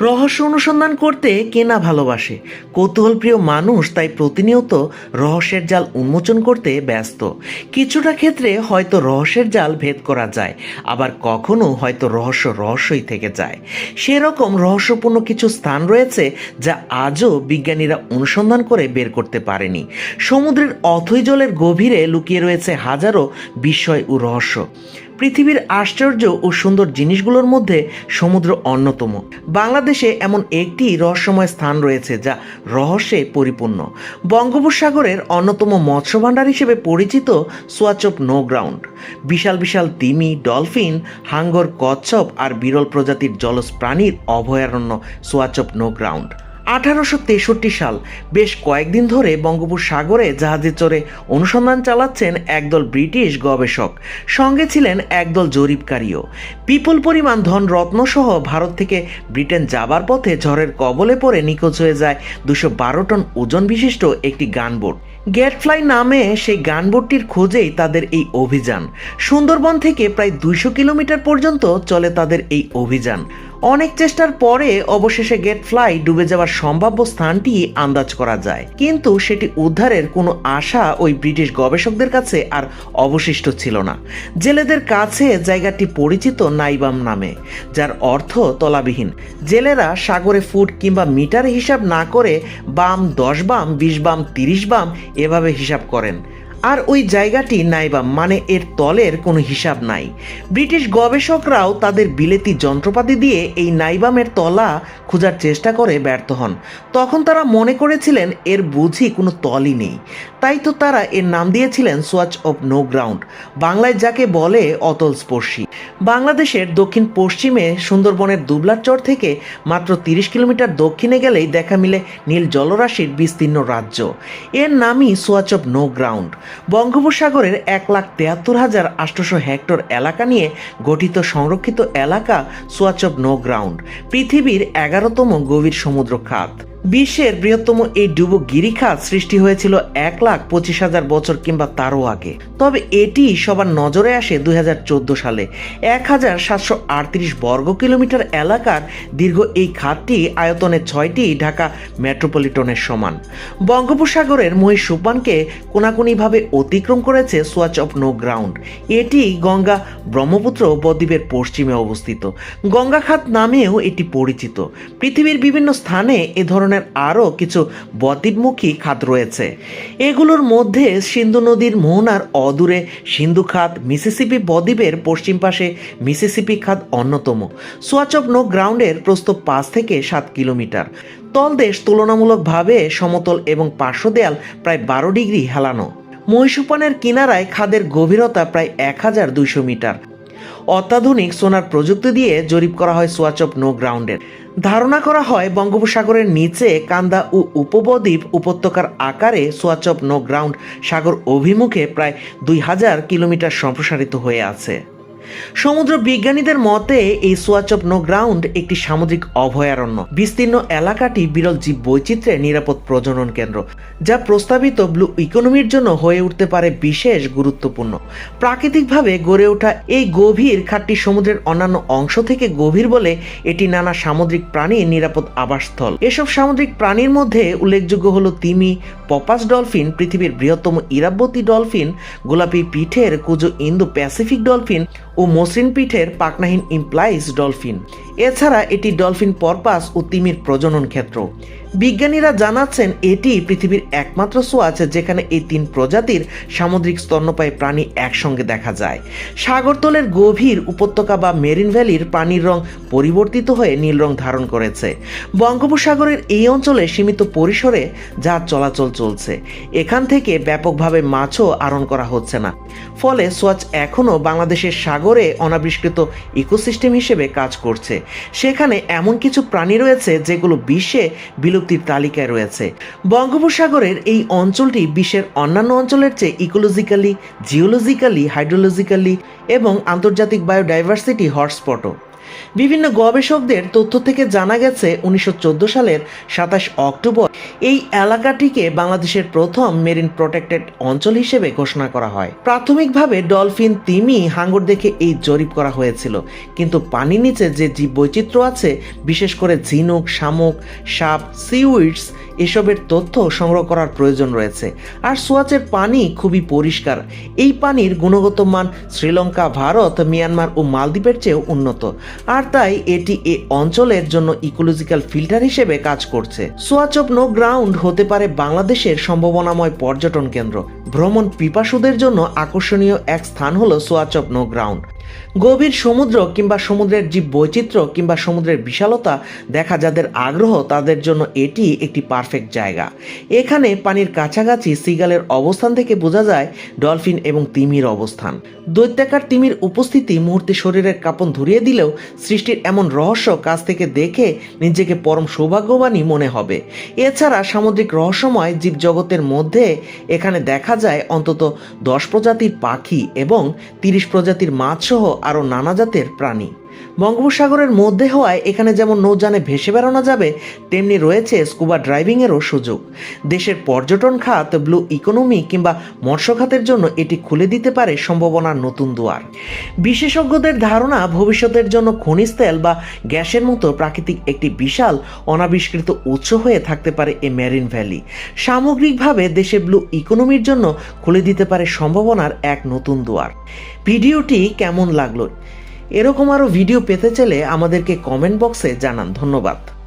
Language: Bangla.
রহস্য অনুসন্ধান করতে কে না ভালোবাসে? কৌতূহলপ্রিয় মানুষ তাই প্রতিনিয়ত রহস্যের জাল উন্মোচন করতে ব্যস্ত। কিছুটা ক্ষেত্রে হয়তো রহস্যের জাল ভেদ করা যায়, আবার কখনো হয়তো রহস্য রহস্যই থেকে যায়। সেরকম রহস্যপূর্ণ কিছু স্থান রয়েছে যা আজও বিজ্ঞানীরা অনুসন্ধান করে বের করতে পারেনি। সমুদ্রের অথৈ জলের গভীরে লুকিয়ে রয়েছে হাজারো বিস্ময় ও রহস্য। পৃথিবীর আশ্চর্য ও সুন্দর জিনিসগুলোর মধ্যে সমুদ্র অন্যতম। বাংলাদেশে এমন একটি রহস্যময় স্থান রয়েছে যা রহস্যে পরিপূর্ণ। বঙ্গোপসাগরের অন্যতম মৎস্য ভাণ্ডার হিসেবে পরিচিত সোয়াচপ নো গ্রাউন্ড। বিশাল বিশাল তিমি, ডলফিন, হাঙ্গর কচ্ছপ আর বিরল প্রজাতির জলজ প্রাণীর অভয়ারণ্য সোয়াচপ নো গ্রাউন্ড। আঠারোশো তেষট্টি সাল, বেশ কয়েকদিন ধরে বঙ্গোপসাগরে জাহাজে চড়ে অনুসন্ধান চালাচ্ছেন একদল ব্রিটিশ গবেষক। সঙ্গে ছিলেন একদল জরিপকারীও। বিপুল পরিমাণ ধন রত্নসহ ভারত থেকে ব্রিটেন যাবার পথে ঝড়ের কবলে পড়ে নিখোঁজ হয়ে যায় দুশো বারো টন ওজন বিশিষ্ট একটি গানবোট। গেটফ্লাই নামে সেই গানবোটটির খোঁজেই তাদের এই অভিযান। সুন্দরবন থেকে প্রায় দুইশো কিলোমিটার পর্যন্ত চলে তাদের এই অভিযান। অনেক চেষ্টার পরে অবশেষে গেট ফ্লাই ডুবে যাওয়ার সম্ভাব্য স্থানটি আন্দাজ করা যায়। কিন্তু সেটি উদ্ধারের কোনো আশা ওই ব্রিটিশ গবেষকদের কাছে আর অবশিষ্ট ছিল না। জেলেদের কাছে জায়গাটি পরিচিত নাইবাম নামে, যার অর্থ তলাবিহীন। জেলেরা সাগরে ফুট কিংবা মিটার হিসাব না করে বাম দশ বাম, বিশ বাম, তিরিশ বাম এভাবে হিসাব করেন। আর ওই জায়গাটি নাইবাম মানে এর তলের কোনো হিসাব নাই। ব্রিটিশ গবেষকরাও তাদের বিলেতি যন্ত্রপাতি দিয়ে এই নাইবামের তলা খোঁজার চেষ্টা করে ব্যর্থ হন। তখন তারা মনে করেছিলেন এর বুঝি কোনো তলই নেই। তাই তো তারা এর নাম দিয়েছিলেন সোয়াচ অফ নো গ্রাউন্ড, বাংলায় যাকে বলে অতল স্পর্শী বাংলাদেশের দক্ষিণ পশ্চিমে সুন্দরবনের দুবলার চর থেকে মাত্র তিরিশ কিলোমিটার দক্ষিণে গেলেই দেখা মিলে নীল জলরাশির বিস্তীর্ণ রাজ্য। এর নামই সোয়াচ অফ নো গ্রাউন্ড। বঙ্গোপসাগরের এক লাখ তেয়াত্তর হাজার আটশোশো হেক্টর এলাকা নিয়ে গঠিত সংরক্ষিত এলাকা সোয়াচ অব নো গ্রাউন্ড, পৃথিবীর এগারোতম গভীর সমুদ্র খাত। বিশ্বের বৃহত্তম এই ডুবো গিরিখাত সৃষ্টি হয়েছিল এক লাখ পঁচিশ হাজার বছর কিংবা তারও আগে। তবে এটি সবার নজরে আসে দুই হাজার চোদ্দ সালে। এক হাজার সাতশো আটত্রিশ বর্গ কিলোমিটার এলাকার দীর্ঘ এই খাতটি আয়তনে ছয়টি ঢাকা মেট্রোপলিটনের সমান। বঙ্গোপসাগরের মহিষুপানকে কোনাকুনিভাবে অতিক্রম করেছে সোয়াচ অফ নো গ্রাউন্ড এটি গঙ্গা ব্রহ্মপুত্র বদ্বীপের পশ্চিমে অবস্থিত। গঙ্গা খাত নামেও এটি পরিচিত। পৃথিবীর বিভিন্ন স্থানে এ ধরনের আরও কিছু বদ্বীপমুখী খাত রয়েছে। এগুলোর মধ্যে সিন্ধু নদীর মোহনার অদূরে সিন্ধু খাত মিসিসিপি বদ্বীপের পশ্চিম পাশে মিসিসিপি খাত অন্যতম। সোয়াচ অফ নো গ্রাউন্ডের প্রস্থ পাঁচ থেকে সাত কিলোমিটার। তলদেশ তুলনামূলকভাবে সমতল এবং পার্শ্ব দেয়াল প্রায় বারো ডিগ্রি হেলানো। মহিষুপানের কিনারায় খাদের গভীরতা প্রায় এক হাজার দুইশো মিটার। অত্যাধুনিক সোনার প্রযুক্তি দিয়ে জরিপ করা হয় সোয়াচ অফ নো গ্রাউন্ডের। ধারণা করা হয় বঙ্গোপসাগরের নিচে কান্দা ও উপবদ্বীপ উপত্যকার আকারে সোয়াচ অফ নো গ্রাউন্ড সাগর অভিমুখে প্রায় দুই হাজার কিলোমিটার সম্প্রসারিত হয়ে আছে। সমুদ্র বিজ্ঞানীদের মতে, এই সোয়াচ অফ নো গ্রাউন্ড একটি সামুদ্রিক অভয়ারণ্য। বিস্তীর্ণ এলাকাটি বিরল জীব বৈচিত্র্যের নিরাপদ প্রজনন কেন্দ্র, যা প্রস্তাবিত ব্লু ইকোনমির জন্য হয়ে উঠতে পারে বিশেষ গুরুত্বপূর্ণ। প্রাকৃতিকভাবে গড়ে ওঠা এই গভীর খাতটি সমুদ্রের অন্যান্য অংশ থেকে গভীর বলে এটি নানা সামুদ্রিক প্রাণীর নিরাপদ আবাসস্থল। এসব সামুদ্রিক প্রাণীর মধ্যে উল্লেখযোগ্য হলো তিমি, পপাস ডলফিন, পৃথিবীর বৃহত্তম ইরাবতী ডলফিন, গোলাপি পিঠের কুজো ইন্দো প্যাসিফিক ডলফিন ও মসৃণ পিঠের পাকনাহীন ইমপ্লাইজ ডলফিন এছাড়া এটি ডলফিন পরপাস ও তিমির প্রজনন ক্ষেত্র। বিজ্ঞানীরা জানাচ্ছেন, এটি পৃথিবীর একমাত্র সোয়াচ যেখানে এই তিন প্রজাতির সামুদ্রিক স্তন্যপায়ী প্রাণী একসঙ্গে দেখা যায়। সাগরতলের গভীর উপত্যকা বা মেরিন ভ্যালির পানির রং পরিবর্তিত হয়ে নীল রং ধারণ করেছে। বঙ্গোপসাগরের এই অঞ্চলে সীমিত পরিসরে জাহাজ চলাচল চলছে। এখান থেকে ব্যাপকভাবে মাছও আরণ করা হচ্ছে না। ফলে সোয়াচ এখনও বাংলাদেশের সাগরে অনাবিষ্কৃত ইকোসিস্টেম হিসেবে কাজ করছে। সেখানে এমন কিছু প্রাণী রয়েছে যেগুলো বিশ্বে বিলুপ্তির তালিকায় রয়েছে। বঙ্গোপসাগরের এই অঞ্চলটি বিশ্বের অন্যান্য অঞ্চলের চেয়ে ইকোলজিক্যালি, জিওলজিক্যালি, হাইড্রোলজিক্যালি এবং আন্তর্জাতিক বায়োডাইভার্সিটি হটস্পটও। বিভিন্ন গবেষকদের তথ্য থেকে জানা গেছে উনিশশো চোদ্দ সালের সাতাশ অক্টোবর এই এলাকাটিকে বাংলাদেশের প্রথম মেরিন প্রোটেক্টেড অঞ্চল হিসেবে ঘোষণা করা হয়। প্রাথমিকভাবে ডলফিন তিমি হাঙ্গর দেখে এই জরিপ করা হয়েছিল। কিন্তু পানির নিচে যে জীব বৈচিত্র্য আছে, বিশেষ করে ঝিনুক, শামুক, সাপ, সিউইডস, এসবের তথ্য সংগ্রহ করার প্রয়োজন রয়েছে। আর সোয়াচের পানি খুবই পরিষ্কার। এই পানির গুণগত মান শ্রীলঙ্কা, ভারত, মিয়ানমার ও মালদ্বীপের চেয়েও উন্নত। আর তাই এটি এ অঞ্চলের জন্য ইকোলজিক্যাল ফিল্টার হিসেবে কাজ করছে। সোয়াচ অফ নো গ্রাউন্ড হতে পারে বাংলাদেশের সম্ভাবনাময় পর্যটন কেন্দ্র। ভ্রমণ পিপাসুদের জন্য আকর্ষণীয় এক স্থান হলো সোয়াচ অফ নো গ্রাউন্ড। গভীর সমুদ্র কিংবা সমুদ্রের জীব বৈচিত্র্য কিংবা সমুদ্রের বিশালতা দেখা যাদের আগ্রহ, তাদের জন্য এটি একটি পারফেক্ট জায়গা। এখানে পানির কাছাকাছি সিগালের অবস্থান থেকে বোঝা যায় ডলফিন এবং তিমির অবস্থান। দৈত্যাকার তিমির উপস্থিতি মুহূর্তে শরীরের কাঁপন ধরিয়ে দিলেও সৃষ্টির এমন রহস্য কাছ থেকে দেখে নিজেকে পরম সৌভাগ্যবানই মনে হবে। এছাড়া সামুদ্রিক রহস্যময় জীবজগতের মধ্যে এখানে দেখা যায় অন্তত দশ প্রজাতির পাখি এবং তিরিশ প্রজাতির মাছসহ আরও নানা জাতের প্রাণী। বঙ্গোপসাগরের মধ্যে হওয়ায় এখানে যেমন নৌযানে ভেসে বেড়ানো যাবে, তেমনি রয়েছে স্কুবা ড্রাইভিংয়েরও সুযোগ। দেশের পর্যটন খাত, ব্লু ইকোনমি কিংবা মৎস্য খাতের জন্য এটি খুলে দিতে পারে সম্ভাবনার নতুন দুয়ার। বিশেষজ্ঞদের ধারণা, ভবিষ্যতের জন্য খনিজ তেল বা গ্যাসের মতো প্রাকৃতিক একটি বিশাল, অনাবিষ্কৃত উৎস হয়ে থাকতে পারে এ মেরিন ভ্যালি। সামগ্রিকভাবে দেশে ব্লু ইকোনমির জন্য খুলে দিতে পারে সম্ভাবনার এক নতুন দুয়ার। ভিডিওটি কেমন লাগল? এরকম আরও ভিডিও পেতে চাইলে আমাদেরকে কমেন্ট বক্সে জানান। ধন্যবাদ।